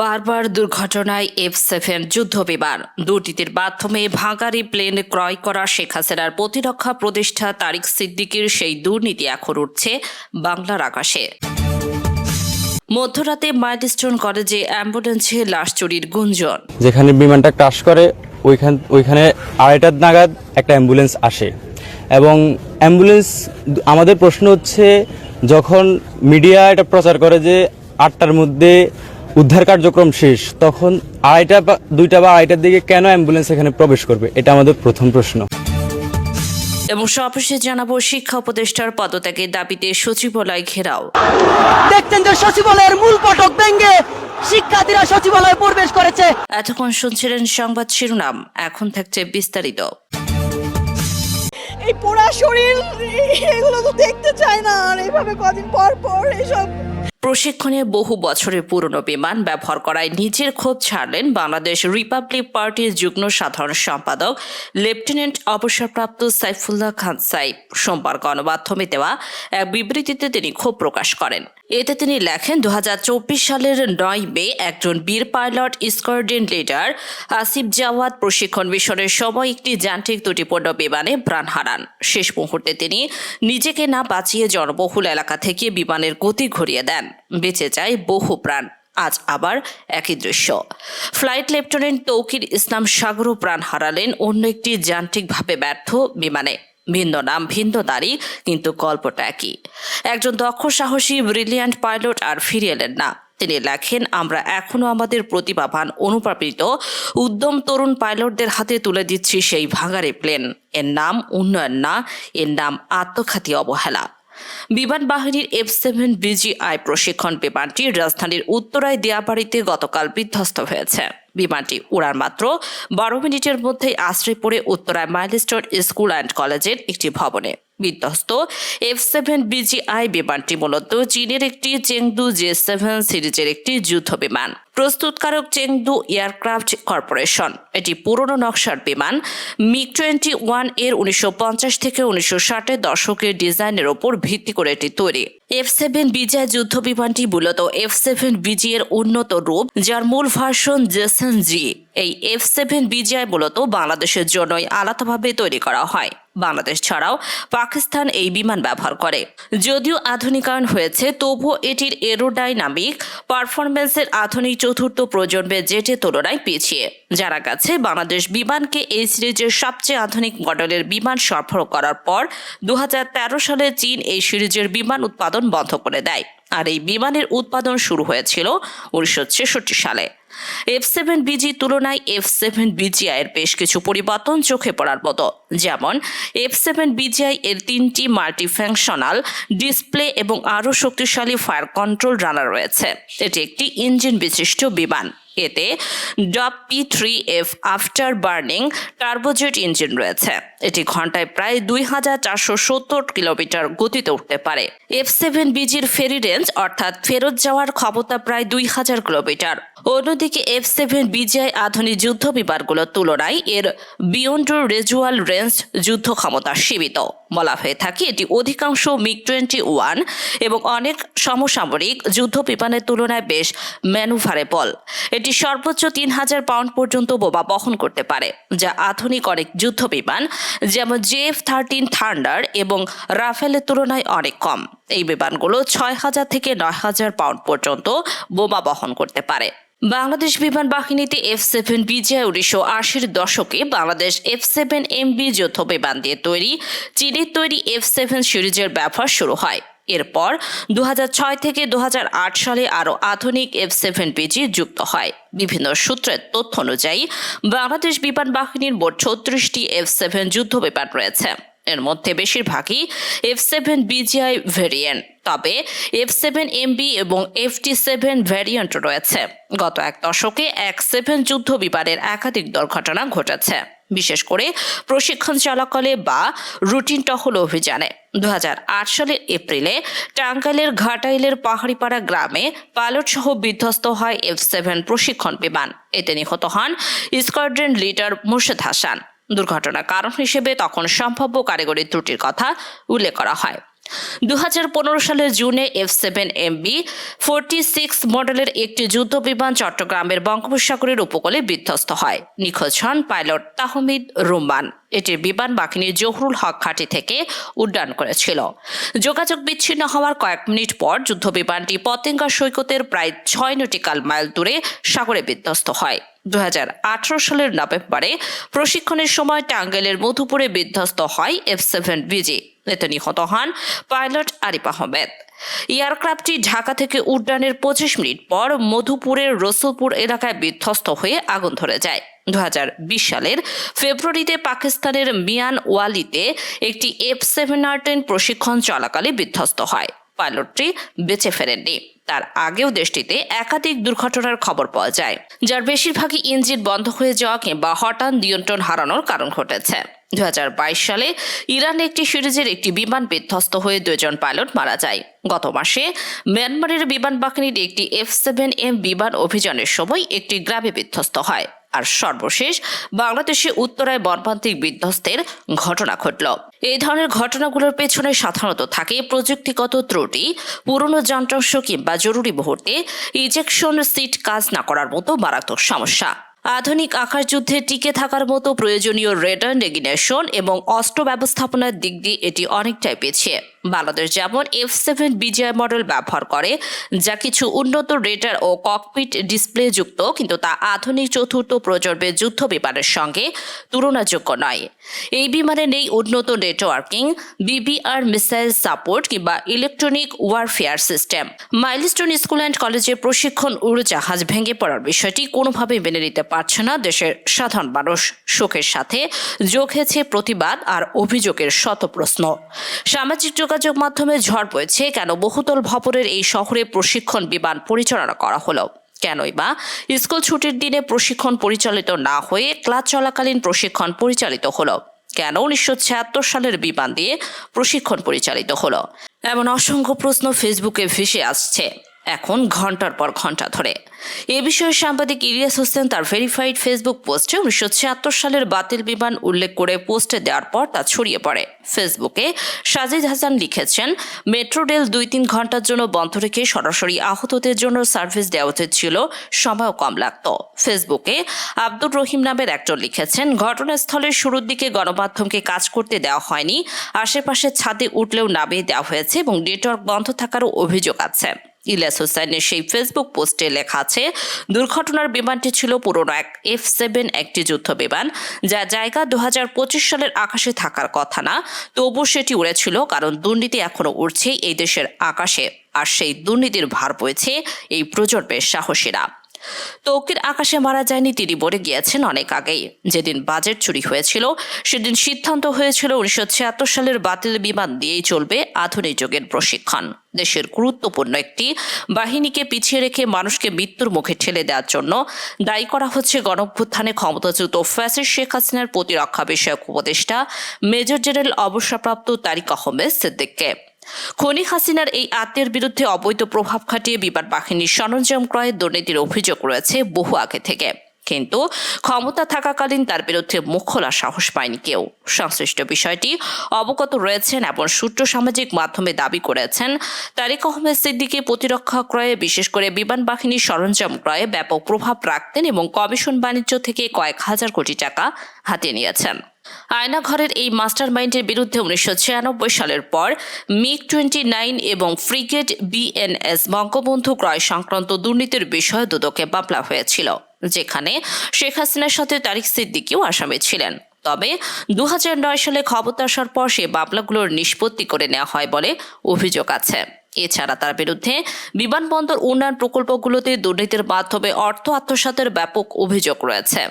বারবার দুর্ঘটনায় F seven যুদ্ধ বিমান দুর্নীতির মাধ্যমে ভাঙারি প্লেন ক্রয় করা শেখ হাসিনার প্রতিরক্ষা প্রতিষ্ঠা তারিক সিদ্দিকির সেই দুর্নীতি এখন উঠছে বাংলার আকাশে। মধ্যরাতে মাইলস্টোন কলেজে অ্যাম্বুলেন্সে লাশ চুরির গুঞ্জন। যেখানে বিমানটা ক্রাশ করে, ওইখান ওইখানে আড়াইটার নাগাদ একটা অ্যাম্বুলেন্স আসে। এবং অ্যাম্বুলেন্স, আমাদের প্রশ্ন হচ্ছে, যখন মিডিয়া এটা প্রচার করে যে আটটার মধ্যে উদ্ধার কার্যক্রম শেষ তখন আড়াইটা বা দুইটা বা আড়াইটার দিকে কেন অ্যাম্বুলেন্স এখানে প্রবেশ করবে? এটা আমাদের প্রথম প্রশ্ন। এবং সবশেষে জানাব শিক্ষা উপদেষ্টার পদত্যাগের দাবিতে সচিবালয় ঘেরাও। দেখছেন যে সচিবালয়ের মূল ফটক ভেঙে শিক্ষার্থীরা সচিবালয়ে প্রবেশ করেছে। এতক্ষণ শুনছিলেন সংবাদ শিরোনাম এখন থাকছে বিস্তারিত। এই পোড়া শরীর এগুলো তো দেখতে চায় না আর এইভাবে কদিন পর পর এসব প্রশিক্ষণে বহু বছরের পুরনো বিমান ব্যবহার করায় নিজের ক্ষোভ ছাড়লেন বাংলাদেশ রিপাবলিক পার্টির যুগ্ম সাধারণ সম্পাদক লেফটেন্যান্ট অবসরপ্রাপ্ত সাইফুল্লাহ খান সাইফ। সোমবার গণমাধ্যমে দেওয়া এক বিবৃতিতে তিনি ক্ষোভ প্রকাশ করেন। এতে তিনি লেখেন দু হাজার চব্বিশ সালের নয় মে একজন বীর pilot, squadron leader Asif Jawad প্রশিক্ষণ মিশনের সময় একটি যান্ত্রিক ত্রুটিপূর্ণ বিমানে প্রাণ হারান। শেষ মুহূর্তে তিনি নিজেকে না বাঁচিয়ে জনবহুল এলাকা থেকে বিমানের গতি ঘুরিয়ে দেন। বেঁচে যায় বহু প্রাণ। আজ আবার একই দৃশ্য। ফ্লাইট লেফটেন্যান্ট তৌকির ইসলাম সাগরও প্রাণ হারালেন। অন্য একটি যান্ত্রিকভাবে ব্যর্থ বিমানে। ভিন্ন নাম, ভিন্ন দাড়ি কিন্তু গল্পটা একই একজন দক্ষ, সাহসী ব্রিলিয়ান্ট পাইলট আর ফিরে এলেন না। তিনি লেখেন, আমরা এখনও আমাদের প্রতিভাবান অনুপ্রাপিত উদ্যম তরুণ পাইলটদের হাতে তুলে দিচ্ছি সেই ভাঙারে প্লেন। এর নাম উন্নয়ন না, এর নাম আত্মঘাতী অবহেলা। বিমান বাহিনীর এফ সেভেন বিজিআই প্রশিক্ষণ বিমানটি রাজধানীর উত্তরায় দিয়াবাড়িতে গতকাল বিধ্বস্ত হয়েছে। বিমানটি উড়ার মাত্র। বারো মিনিটের মধ্যেই আশ্রয় পড়ে উত্তরায় মাইলস্টোন স্কুল অ্যান্ড কলেজের একটি ভবনে। বিধ্বস্ত। এফ সেভেন বিজিআই বিমানটি মূলত চীনের একটি চেংদু জে সেভেন সিরিজের একটি যুদ্ধ বিমান। প্রস্তুতকারক চেংদু এয়ারক্রাফট কর্পোরেশন। এটি পুরনো নকশার বিমান। মিগ টোয়েন্টি ওয়ানের উনিশশো পঞ্চাশ থেকে উনিশশো ষাটের দশকের ডিজাইনের ওপর ভিত্তি করে এটি তৈরি। এফ সেভেন বিজয় যুদ্ধ বিমানটি মূলত এফ সেভেন বিজি এর উন্নত রূপ, যার মূল ভার্সন জেসেন জি। এই এফ সেভেন বিজিআই মূলত বাংলাদেশের জন্যই আলাদাভাবে তৈরি করা হয়। বাংলাদেশ ছাড়াও পাকিস্তান এই বিমান ব্যবহার করে। যদিও আধুনিকায়ন হয়েছে, তবুও এটির এরোডাইনামিক পারফরমেন্সের আধুনিক চতুর্থ প্রজন্মের জেটের তুলনায় পিছিয়ে। যারা গেছে, বাংলাদেশ বিমানকে এই সিরিজের সবচেয়ে আধুনিক মডেলের বিমান সরবরাহ করার পর দু হাজার তেরো সালে চীন এই সিরিজের বিমান উৎপাদন বন্ধ করে দেয়। আর এই বিমানের উৎপাদন শুরু হয়েছিল উনিশশো ছেষট্টি সালে। এফ সেভেন বিজি তুলনায় এফ সেভেন বিজিআইয়ের বেশ কিছু পরিবর্তন চোখে পড়ার মতো। যেমন এফ সেভেন বিজিআই এর তিনটি মাল্টিফাংশনাল ডিসপ্লে এবং আরও শক্তিশালী ফায়ার কন্ট্রোল রানার রয়েছে। এটি একটি ইঞ্জিন বিশিষ্ট বিমান। এতে depth P three F afterburning turbojet engine রয়েছে। এটি ঘন্টায় প্রায় দুই হাজার চারশো সত্তর কিলোমিটার গতিতে উঠতে পারে। এফ সেভেন বিজির ফেরি রেঞ্জ অর্থাৎ ফেরত যাওয়ার ক্ষমতা প্রায় দুই হাজার কিলোমিটার। অন্যদিকে এফ সেভেন বিজিআই আধুনিক যুদ্ধ বিমানগুলোর তুলনায় এর বিয়ন্ড রেজুয়াল রেঞ্জ যুদ্ধ ক্ষমতা সীমিত। বলা হয়ে থাকে। এটি অধিকাংশ মিগ টোয়েন্টি ওয়ান এবং অনেক সমসামরিক যুদ্ধ বিমানের তুলনায় বেশ ম্যানুভারেবল। এটি সর্বোচ্চ তিন হাজার পাউন্ড পর্যন্ত বোমা বহন করতে পারে, যা আধুনিক অনেক যুদ্ধ বিমান, যেমন জেএফ থার্টিন থান্ডার এবং রাফেলের তুলনায় অনেক কম। এই বিমানগুলো ছয় হাজার থেকে নয় হাজার পাউন্ড পর্যন্ত বোমা বহন করতে পারে। বাংলাদেশ বিমান বাহিনীতে এফ সেভেন বিজয় উনিশশো আশির দশকে বাংলাদেশ এফ সেভেন এমবি যৌথ বিমান দিয়ে তৈরি, চীনের তৈরি এফ সেভেন সিরিজের ব্যবহার শুরু হয়। এরপর দু হাজার ছয় থেকে দুহাজার আট সালে আরও আধুনিক এফ সেভেন বিজি যুক্ত হয়। বিভিন্ন সূত্রের তথ্য অনুযায়ী বাংলাদেশ বিমান বাহিনীর মোট ছত্রিশটি এফ সেভেন যুদ্ধ বিমান রয়েছে। এর মধ্যে বেশিরভাগই এফ সেভেন বিজিআই ভেরিয়েন্ট তবে এফ সেভেন এমবি এবং এফটি সেভেন ভ্যারিয়েন্ট রয়েছে। গত এক দশকে এক সেভেন যুদ্ধ বিমানের একাধিক দুর্ঘটনা ঘটেছে। বিশেষ করে প্রশিক্ষণ চলাকালে বা রুটিন টহল অভিযানে। দু হাজার আট সালের এপ্রিলে টাঙ্গাইলের ঘাটাইলের পাহাড়িপাড়া গ্রামে পাইলট সহ বিধ্বস্ত হয় এফ সেভেন প্রশিক্ষণ বিমান। এতে নিহত হন স্কোয়াড্রন লিডার মুর্শেদ হাসান। দুর্ঘটনার কারণ হিসেবে তখন সম্ভাব্য কারিগরি ত্রুটির কথা উল্লেখ করা হয়। দু হাজার পনেরো সালের জুনে F seven MB forty six মডেলের একটি যুদ্ধ বিমান চট্টগ্রামের বঙ্গোপসাগরের উপকূলে বিধ্বস্ত হয়। নিখোঁজ হন পাইলট তাহমিদ রুম্মান। এটির বিমান বাহিনী জহুরুল হক ঘাঁটি থেকে উড্ডয়ন করেছিল। যোগাযোগ বিচ্ছিন্ন হওয়ার কয়েক মিনিট পর যুদ্ধ বিমানটি পতেঙ্গা সৈকতের প্রায় ছয় নটিক্যাল মাইল দূরে সাগরে বিধ্বস্ত হয়। দু হাজার আঠারো সালের নভেম্বরে প্রশিক্ষণের সময় টাঙ্গাইলের মধুপুরে বিধ্বস্ত হয় এফ সেভেন বিজি। এতে নিহত হন পাইলট আরিফ আহমেদ। এয়ারক্রাফটটি ঢাকা থেকে উড্ডয়নের পঁচিশ মিনিট পর মধুপুরের রসুলপুর এলাকায় বিধ্বস্ত হয়ে আগুন ধরে যায়। দু হাজার বিশ সালের ফেব্রুয়ারিতে পাকিস্তানের মিয়ান ওয়ালিতে একটি এফ সেভেন আর টেন প্রশিক্ষণ চলাকালে বিধ্বস্ত হয়। পাইলটটি বেঁচে ফেরেননি। তার আগেও দেশটিতে একাধিক দুর্ঘটনার খবর পাওয়া যায়, যার বেশিরভাগই ইঞ্জিন বন্ধ হয়ে যাওয়া কিংবা হঠাৎ নিয়ন্ত্রণ হারানোর কারণ ঘটেছে। দু হাজার বাইশ সালে ইরানে একটি সিরিজের একটি বিমান বিধ্বস্ত হয়ে দুজন পাইলট মারা যায়। গত মাসে মিয়ানমারের বিমান বাহিনীর একটি এফ সেভেন এম বিমান অভিযানের সময় একটি গ্রামে বিধ্বস্ত হয়। আর সর্বশেষ, বাংলাদেশে উত্তরায় মর্মান্তিক বিধ্বস্তের ঘটনা ঘটল। এই ধরনের ঘটনাগুলোর পেছনে সাধারণত থাকে প্রযুক্তিগত ত্রুটি, পুরনো যন্ত্রাংশ কিংবা জরুরি মুহূর্তে ইজেকশন সিট কাজ না করার মতো মারাত্মক সমস্যা। আধুনিক আকাশ যুদ্ধে টিকে থাকার মতো প্রয়োজনীয় রেডার নেগিনেশন এবং অস্ত্র ব্যবস্থাপনার দিক দিয়ে এটি অনেকটাই পিছিয়ে বাংলাদেশ যেমন এফ সেভেন বিজয় মডেল ব্যবহার করে, যা কিছু উন্নত রেডার ও ককপিট ডিসপ্লে যুক্ত, কিন্তু তা আধুনিক চতুর্থ প্রজন্মের যুদ্ধ বিমানের সঙ্গে তুলনাযোগ্য নয়। এই বিমানে নেই উন্নত নেটওয়ার্কিং বিবিআর মিসাইল সাপোর্ট কিংবা electronic warfare system Milestone school and কলেজে প্রশিক্ষণ উড়োজাহাজ ভেঙে পড়ার বিষয়টি কোনোভাবেই মেনে নিতে পারছে না দেশের সাধারণ মানুষ। শোকের সাথে যোগ হয়েছে প্রতিবাদ আর অভিযোগের শত প্রশ্ন সামাজিক মাধ্যমে ঝড় পড়েছে কেন বহুতল ভবনের এই শহরে প্রশিক্ষণ বিমান পরিচালনা করা হলো? কেনই বা স্কুল ছুটির দিনে প্রশিক্ষণ পরিচালিত না হয়ে ক্লাস চলাকালীন প্রশিক্ষণ পরিচালিত হলো? কেন উনিশশো ছিয়াত্তর সালের বিমান দিয়ে প্রশিক্ষণ পরিচালিত হলো? এমন অসংখ্য প্রশ্ন ফেসবুকে ভেসে আসছে। এখন ঘণ্টার পর ঘণ্টা ধরে। এ বিষয়ে সাংবাদিক ইলিয়াস হোসেন তার ভেরিফাইড ফেসবুক পোস্টে উনিশশো ছিয়াত্তর সালের বাতিল বিমান উল্লেখ করে পোস্টে দেওয়ার পর তা ছড়িয়ে পড়ে। ফেসবুকে সাজিদ হাসান লিখেছেন মেট্রো রেল দুই তিন ঘণ্টার জন্য বন্ধ রেখে সরাসরি আহতদের জন্য সার্ভিস দেওয়া উচিত ছিল সময়ও কম লাগত। ফেসবুকে আব্দুর রহিম নামের একজন লিখেছেন ঘটনাস্থলের শুরুর দিকে গণমাধ্যমকে কাজ করতে দেওয়া হয়নি। আশেপাশে ছাদে উঠলেও নামিয়ে দেওয়া হয়েছে এবং নেটওয়ার্ক বন্ধ থাকারও অভিযোগ আছে। ইলিয়াস হোসেনের সেই ফেসবুক পোস্টে লেখা আছে, দুর্ঘটনার বিমানটি ছিল পুরনো এক এফ সেভেন একটি যুদ্ধ বিমান, যা জায়গা দু হাজার পঁচিশ সালের আকাশে থাকার কথা না, তবু সেটি উড়েছিল কারণ দুর্নীতি এখনও উড়ছে এই দেশের আকাশে। আর সেই দুর্নীতির ভার বইছে এই প্রজন্মের সাহসীরা। তৌকির আকাশে মারা যায়নি, তিনি মরে গিয়েছেন অনেক আগেই। যেদিন বাজেট চুরি হয়েছিল, সেদিন সিদ্ধান্ত হয়েছিল উনিশশো ছিয়াত্তর সালের বাতিল বিমান দিয়েই চলবে আধুনিক যুগের প্রশিক্ষণ। দেশের গুরুত্বপূর্ণ একটি বাহিনীকে পিছিয়ে রেখে মানুষকে মৃত্যুর মুখে ঠেলে দেওয়ার জন্য দায়ী করা হচ্ছে গণভ্যুত্থানে ক্ষমতাচ্যুত ফ্যাসিস শেখ হাসিনার প্রতিরক্ষা বিষয়ক উপদেষ্টা মেজর জেনারেল অবসরপ্রাপ্ত তারিক আহমেদ সিদ্দিককে। খনি হাসিনার এই আত্মের বিরুদ্ধে অবৈধ প্রভাব খাটিয়ে বিমান বাহিনীর সরঞ্জাম ক্রয়ের দুর্নীতির অভিযোগ রয়েছে বহু আগে থেকে। কিন্তু ক্ষমতা থাকাকালীন তার বিরুদ্ধে মুখ খোলার সাহস পায়নি কেউ। সংশ্লিষ্ট বিষয়টি অবগত রয়েছেন এবং সূত্র সামাজিক মাধ্যমে দাবি করেছেন তারিক আহমেদ সিদ্দিকি প্রতিরক্ষা ক্রয়ে, বিশেষ করে বিমান বাহিনীর সরঞ্জাম ক্রয়ে ব্যাপক প্রভাব রাখতেন এবং কমিশন বাণিজ্য থেকে কয়েক হাজার কোটি টাকা হাতিয়ে নিয়েছেন। আয়নাঘরের এই মাস্টার মাইন্ডের বিরুদ্ধে উনিশশো ছিয়ানব্বই সালের পর মিগ টোয়েন্টি নাইন এবং ফ্রিগেট বিএনএস বঙ্গবন্ধু ক্রয় সংক্রান্ত দুর্নীতির বিষয়ে দুদকে মামলা হয়েছিল। যেখানে শেখ হাসিনার সাথে তারিক সিদ্দিকিও আসামি ছিলেন। তবে দু হাজার নয় সালে ক্ষমতা আসার পর সে মামলাগুলোর নিষ্পত্তি করে নেওয়া হয় বলে অভিযোগ আছে। এছাড়া তার বিরুদ্ধে বিমানবন্দর উন্নয়ন প্রকল্পগুলোতে দুর্নীতির মাধ্যমে অর্থ আত্মসাতের ব্যাপক অভিযোগ রয়েছে।